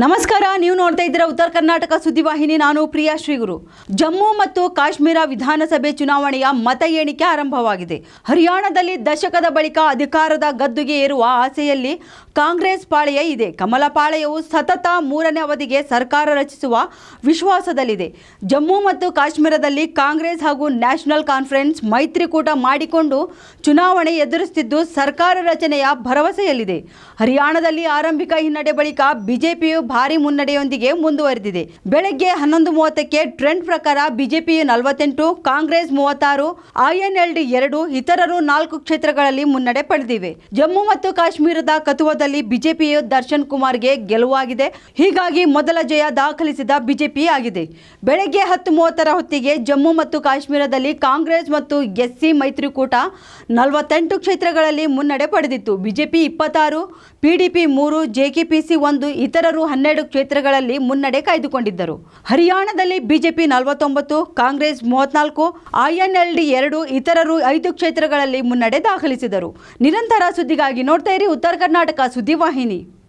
ನಮಸ್ಕಾರ, ನೀವು ನೋಡ್ತಾ ಇದ್ದೀರಾ ಉತ್ತರ ಕರ್ನಾಟಕ ಸುದ್ದಿವಾಹಿನಿ ನಾನು ಪ್ರಿಯಾ ಶ್ರೀಗುರು. ಜಮ್ಮು ಮತ್ತು ಕಾಶ್ಮೀರ ವಿಧಾನಸಭೆ ಚುನಾವಣೆಯ ಮತ ಎಣಿಕೆ ಆರಂಭವಾಗಿದೆ. ಹರಿಯಾಣದಲ್ಲಿ ದಶಕದ ಬಳಿಕ ಅಧಿಕಾರದ ಗದ್ದುಗೆ ಏರುವ ಆಸೆಯಲ್ಲಿ ಕಾಂಗ್ರೆಸ್ ಪಾಳೆಯ ಇದೆ. ಕಮಲ ಪಾಳೆಯವು ಸತತ ಮೂರನೇ ಅವಧಿಗೆ ಸರ್ಕಾರ ರಚಿಸುವ ವಿಶ್ವಾಸದಲ್ಲಿದೆ. ಜಮ್ಮು ಮತ್ತು ಕಾಶ್ಮೀರದಲ್ಲಿ ಕಾಂಗ್ರೆಸ್ ಹಾಗೂ ನ್ಯಾಷನಲ್ ಕಾನ್ಫರೆನ್ಸ್ ಮೈತ್ರಿಕೂಟ ಮಾಡಿಕೊಂಡು ಚುನಾವಣೆ ಎದುರಿಸುತ್ತಿದ್ದು ಸರ್ಕಾರ ರಚನೆಯ ಭರವಸೆಯಲ್ಲಿದೆ. ಹರಿಯಾಣದಲ್ಲಿ ಆರಂಭಿಕ ಹಿನ್ನಡೆ ಬಳಿಕ ಬಿಜೆಪಿಯು ಭಾರಿ ಮುನ್ನಡೆಯೊಂದಿಗೆ ಮುಂದುವರೆದಿದೆ. ಬೆಳಗ್ಗೆ ಹನ್ನೊಂದು ಮೂವತ್ತಕ್ಕೆ ಟ್ರೆಂಡ್ ಪ್ರಕಾರ ಬಿಜೆಪಿ ನಲವತ್ತೆಂಟು, ಕಾಂಗ್ರೆಸ್ ಮೂವತ್ತಾರು ಐಎನ್ಎಲ್ಡಿ ಎರಡು, ಇತರರು ನಾಲ್ಕು ಕ್ಷೇತ್ರಗಳಲ್ಲಿ ಮುನ್ನಡೆ ಪಡೆದಿವೆ. ಜಮ್ಮು ಮತ್ತು ಕಾಶ್ಮೀರದ ಕತುವದಲ್ಲಿ ಬಿಜೆಪಿಯು ದರ್ಶನ್ ಕುಮಾರ್ಗೆ ಗೆಲುವಾಗಿದೆ. ಹೀಗಾಗಿ ಮೊದಲ ಜಯ ದಾಖಲಿಸಿದ ಬಿಜೆಪಿ ಆಗಿದೆ. ಬೆಳಗ್ಗೆ ಹತ್ತು ಮೂವತ್ತರ ಹೊತ್ತಿಗೆ ಜಮ್ಮು ಮತ್ತು ಕಾಶ್ಮೀರದಲ್ಲಿ ಕಾಂಗ್ರೆಸ್ ಮತ್ತು ಎಸ್ಸಿ ಮೈತ್ರಿಕೂಟ ನಲವತ್ತೆಂಟು ಕ್ಷೇತ್ರಗಳಲ್ಲಿ ಮುನ್ನಡೆ ಪಡೆದಿತ್ತು. ಬಿಜೆಪಿ ಇಪ್ಪತ್ತಾರು, ಪಿಡಿಪಿ ಮೂರು ಜೆಕೆಪಿಸಿ ಒಂದು, ಇತರರು ಹನ್ನೆರಡು ಕ್ಷೇತ್ರಗಳಲ್ಲಿ ಮುನ್ನಡೆ ಕಾಯ್ದುಕೊಂಡಿದ್ದರು. ಹರಿಯಾಣದಲ್ಲಿ ಬಿಜೆಪಿ ನಲವತ್ತೊಂಬತ್ತು, ಕಾಂಗ್ರೆಸ್ ಮೂವತ್ನಾಲ್ಕು ಐಎನ್ಎಲ್ಡಿ ಎರಡು, ಇತರರು ಐದು ಕ್ಷೇತ್ರಗಳಲ್ಲಿ ಮುನ್ನಡೆ ದಾಖಲಿಸಿದರು. ನಿರಂತರ ಸುದ್ದಿಗಾಗಿ ನೋಡ್ತಾ ಇರಿ ಉತ್ತರ ಕರ್ನಾಟಕ ಸುದ್ದಿವಾಹಿನಿ.